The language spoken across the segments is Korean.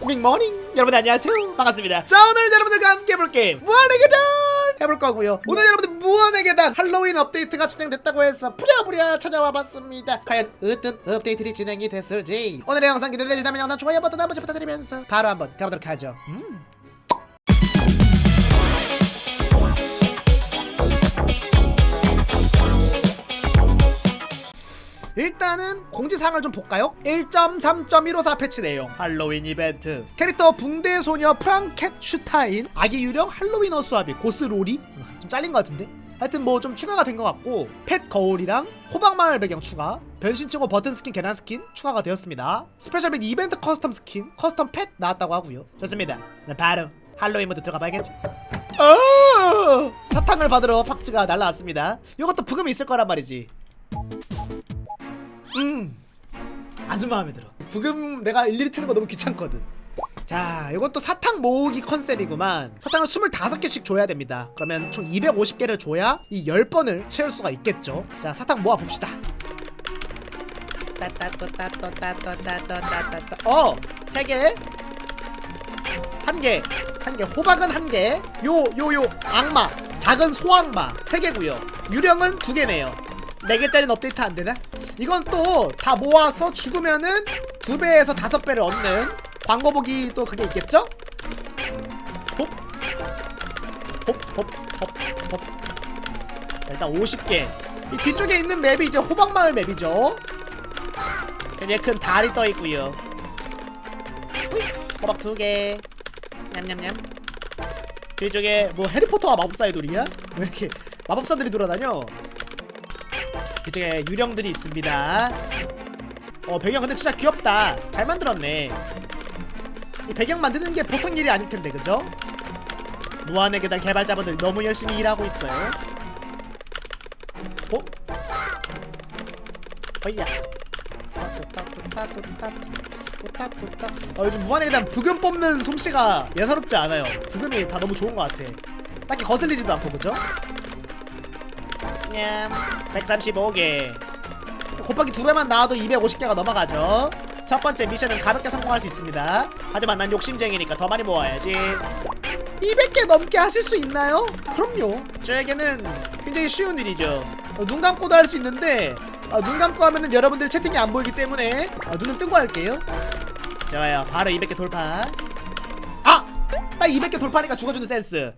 굿모닝 여러분 안녕하세요. 반갑습니다. 자 오늘 여러분들과 함께 해볼 게임 무한의 계단! 해볼 거고요. 오늘 여러분들 무한의 계단 할로윈 업데이트가 진행됐다고 해서 부랴부랴 찾아와 봤습니다. 과연 어떤 업데이트들이 진행이 됐을지. 오늘의 영상 기대되시다면 영상 좋아요 버튼 한 번씩 부탁드리면서 바로 한번 가보도록 하죠. 음. 일단은 공지사항을 좀 볼까요? 1.3.154 패치 내용. 할로윈 이벤트. 캐릭터 붕대 소녀 프랑켓 슈타인. 아기 유령 할로윈 어수아비. 고스 로리. 좀 잘린 것 같은데? 하여튼 뭐 좀 추가가 된 것 같고 펫 거울이랑 호박마을 배경 추가. 변신 친구 버튼 스킨 계단 스킨 추가가 되었습니다. 스페셜 빈 이벤트 커스텀 스킨 커스텀 펫 나왔다고 하고요. 좋습니다. 네, 바로 할로윈 모드 들어가 봐야겠죠? 어! 사탕을 받으러 팍즈가 날라왔습니다. 이것도 부금이 있을 거란 말이지 음. 아주 마음에 들어. 부금 내가 일일이 트는 거 너무 귀찮거든. 자 이것도 사탕 모으기 컨셉이구만. 사탕을 25개씩 줘야 됩니다. 그러면 총 250개를 줘야 이 10번을 채울 수가 있겠죠. 자 사탕 모아봅시다. 어! 3개. 1개. 1개. 호박은 1개. 요, 요, 요, 악마, 작은 소악마, 3개구요. 유령은 2개네요. 4개짜리는 업데이트 안 되나? 이건 또 다 모아서 죽으면은 두 배에서 다섯 배를 얻는 광고 보기 또 그게 있겠죠? 홉, 홉, 홉, 홉, 홉. 자, 일단 50개. 이 뒤쪽에 있는 맵이 이제 호박마을 맵이죠. 굉장히 큰 달이 떠 있고요. 호이, 호박 두 개. 냠냠냠. 뒤쪽에 뭐 해리포터와 마법사의 돌이야? 왜 이렇게 마법사들이 돌아다녀? 이쪽에 유령들이 있습니다. 어 배경 근데 진짜 귀엽다. 잘 만들었네. 이 배경 만드는 게 보통 일이 아닐 텐데 그죠? 무한의 계단 개발자분들 너무 열심히 일하고 있어요. 어? 어이야. 어, 요즘 무한의 계단 부금 뽑는 솜씨가 예사롭지 않아요. 부금이 다 너무 좋은 것 같아. 딱히 거슬리지도 않고 그죠? 냠 135개. 곱하기 두 배만 나와도 250개가 넘어가죠. 첫 번째 미션은 가볍게 성공할 수 있습니다. 하지만 난 욕심쟁이니까 더 많이 모아야지. 200개 넘게 하실 수 있나요? 그럼요. 저에게는 굉장히 쉬운 일이죠. 어, 눈 감고도 할 수 있는데 어, 눈 감고 하면은 여러분들 채팅이 안 보이기 때문에 어, 눈은 뜨고 할게요. 좋아요. 바로 200개 돌파. 아! 딱 200개 돌파하니까 죽어주는 센스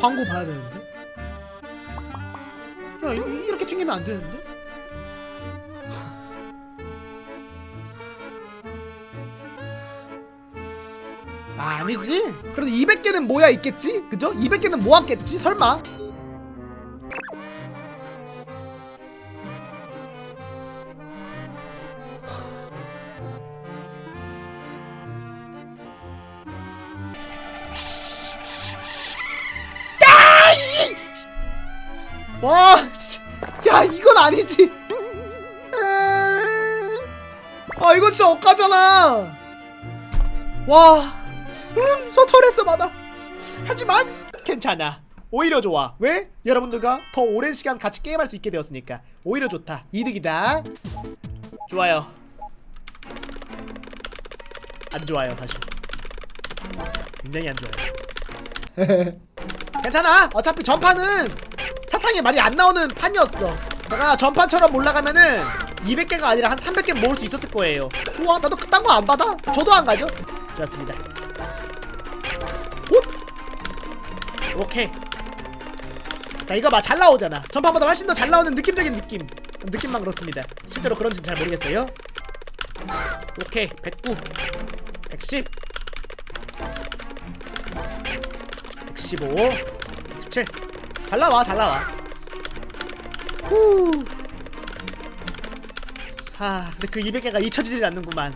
광고 봐야 되는데? 야 이- 이렇게 튕기면 안 되는데? 아, 아니지 그래도 200개는 모야 있겠지? 그죠? 200개는 모았겠지? 설마? 와, 씨. 야 이건 아니지. 아 이건 진짜 억까잖아. 와, 음, 소터레스 많아. 하지만 괜찮아. 오히려 좋아. 왜? 여러분들과 더 오랜 시간 같이 게임할 수 있게 되었으니까 오히려 좋다. 이득이다. 좋아요. 안 좋아요 사실. 굉장히 안 좋아요. 괜찮아. 어차피 전판은 사탕이 많이 안 나오는 판이었어. 내가 전판처럼 올라가면은 200개가 아니라 한 300개 모을 수 있었을 거예요. 좋아, 나도 그딴 거 안 받아. 저도 안 가죠. 좋았습니다. 오! 오케이. 자, 이거 봐. 잘 나오잖아. 전판보다 훨씬 더 잘 나오는 느낌적인 느낌. 느낌만 그렇습니다. 실제로 그런지는 잘 모르겠어요. 오케이. 109. 110. 115. 17. 잘 나와 잘 나와 후. 하 근데 그 200개가 잊혀지질 않는구만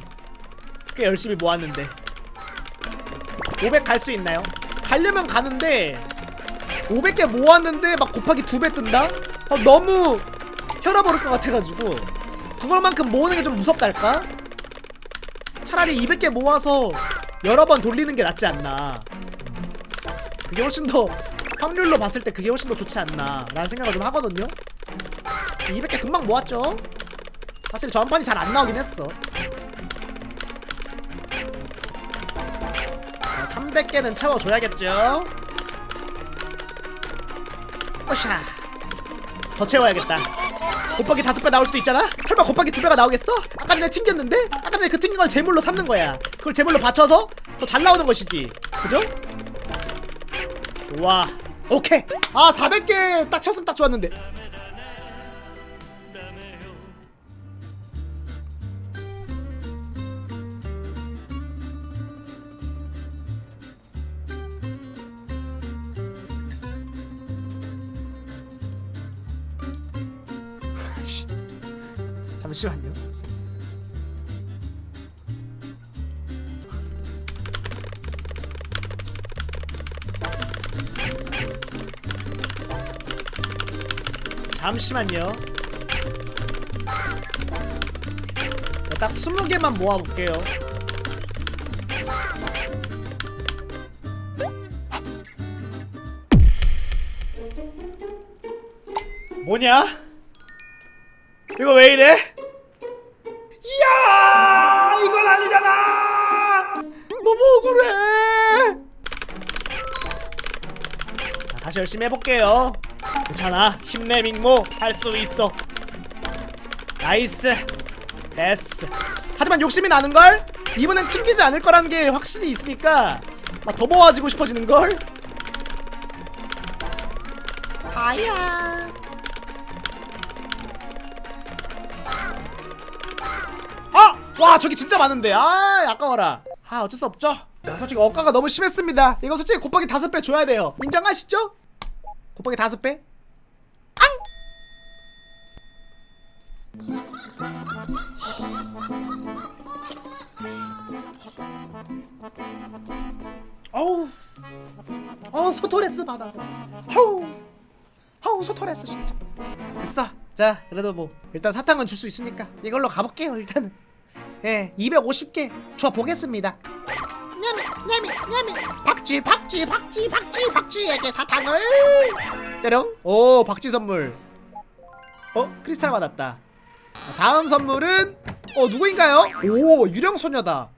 꽤 열심히 모았는데 500 갈 수 있나요? 가려면 가는데 500개 모았는데 막 곱하기 두배 뜬다? 아, 너무 혈압 오를 것 같아가지고 그걸만큼 모으는 게 좀 무섭달까? 차라리 200개 모아서 여러 번 돌리는 게 낫지 않나 그게 훨씬 더 확률로 봤을 때 그게 훨씬 더 좋지 않나 라는 생각을 좀 하거든요. 200개 금방 모았죠? 사실 전판이 잘 안 나오긴 했어. 300개는 채워줘야겠죠? 오샤. 더 채워야겠다. 곱하기 다섯 배 나올 수도 있잖아? 설마 곱하기 두 배가 나오겠어? 아까 전에 튕겼는데? 아까 전에 그 튕긴 걸 제물로 삼는 거야. 그걸 제물로 받쳐서 더 잘 나오는 것이지. 그죠? 좋아 오케이. 아 400개 딱 쳤으면 딱 좋았는데. 잠시만요 잠시만요. 자, 딱 20개만 모아볼게요. 뭐냐? 이거 왜 이래? 이야! 이건 아니잖아! 너무 억울해! 자, 다시 열심히 해볼게요 괜찮아 힘내 민모 할 수 있어 나이스 됐어 하지만 욕심이 나는걸? 이번엔 튕기지 않을 거라는 게 확신이 있으니까 막더 모아지고 싶어지는걸? 아야 아! 와 저기 진짜 많은데 아 아까워라 아 어쩔 수 없죠 자, 솔직히 억가가 너무 심했습니다 이거 솔직히 곱하기 다섯 배 줘야 돼요 인정하시죠? 곱하기 다섯 배? 앙! 어우. 어우 소토레스 받아. 하우. 하우 소토레스 진짜. 됐어. 자 그래도 뭐 일단 사탕은 줄 수 있으니까 이걸로 가볼게요 일단은. 예 250개 줘 보겠습니다. 냐미 박쥐 박쥐 박쥐 박쥐 박쥐에게 사탕을 때령? 오 박쥐 선물. 어? 크리스탈 받았다. 다음 선물은 어 누구인가요? 오 유령 소녀다.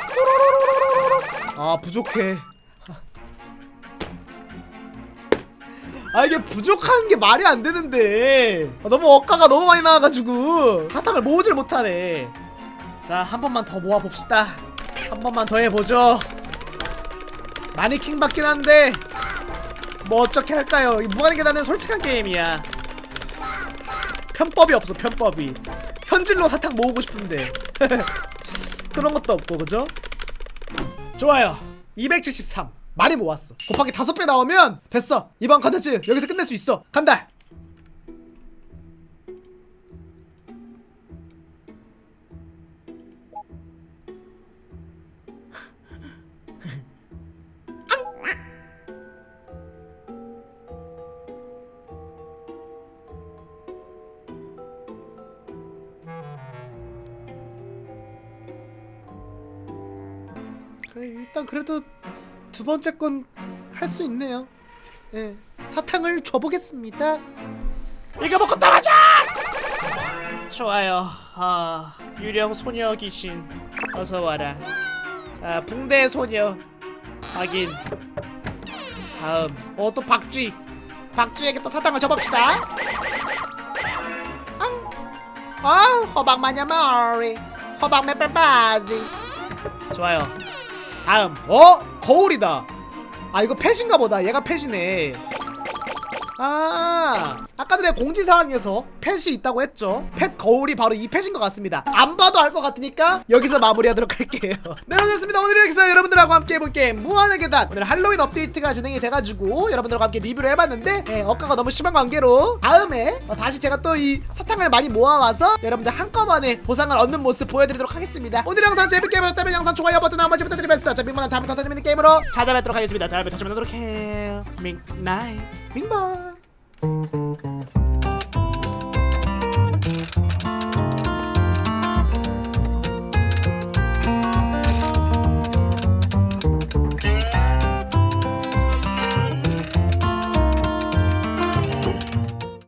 아 부족해. 아 이게 부족한 게 말이 안 되는데. 아, 너무 억가가 너무 많이 나와가지고. 사탕을 모으질 못하네. 자 한 번만 더 모아봅시다. 한 번만 더 해보죠. 많이 킹 받긴 한데 뭐 어떻게 할까요? 이 무한의 계단은 솔직한 게임이야. 편법이 없어 편법이. 현질로 사탕 모으고 싶은데. 그런 것도 없고 그죠? 좋아요. 273 많이 모았어. 곱하기 5배 나오면 됐어. 이번 컨텐츠 여기서 끝낼 수 있어. 간다 일단 그래도 두 번째 건 할 수 있네요. 예, 사탕을 줘보겠습니다. 이거 먹고 떨어져! 좋아요. 아, 유령 소녀 귀신 어서 와라. 아, 붕대 소녀 확인. 다음, 어 또 박쥐. 박쥐에게 또 사탕을 줘봅시다. 앙. 아, 호박 마냐 마리. 호박 메빼 바지. 좋아요. 다음 어? 거울이다. 아 이거 펫인가 보다. 얘가 펫이네. 아 아까 전에 공지사항에서 펫이 있다고 했죠. 펫 거울이 바로 이 펫인 것 같습니다. 안 봐도 알 것 같으니까 여기서 마무리하도록 할게요. 네 그렇습니다. 오늘 이렇게 여러분들하고 함께 해볼 게임 무한의 계단. 오늘 할로윈 업데이트가 진행이 돼가지고 여러분들과 함께 리뷰를 해봤는데 예, 억가가 너무 심한 관계로 다음에 어, 다시 제가 또 이 사탕을 많이 모아와서 여러분들 한꺼번에 보상을 얻는 모습 보여드리도록 하겠습니다. 오늘 영상 재밌게 보셨다면 영상 좋아요 버튼 한 번씩 부탁드리면서 자 민망한 다음에 더 재밌는 게임으로 찾아뵙도록 하겠습니다. 다음에 다시 만나도록 해요. 민나잇 민바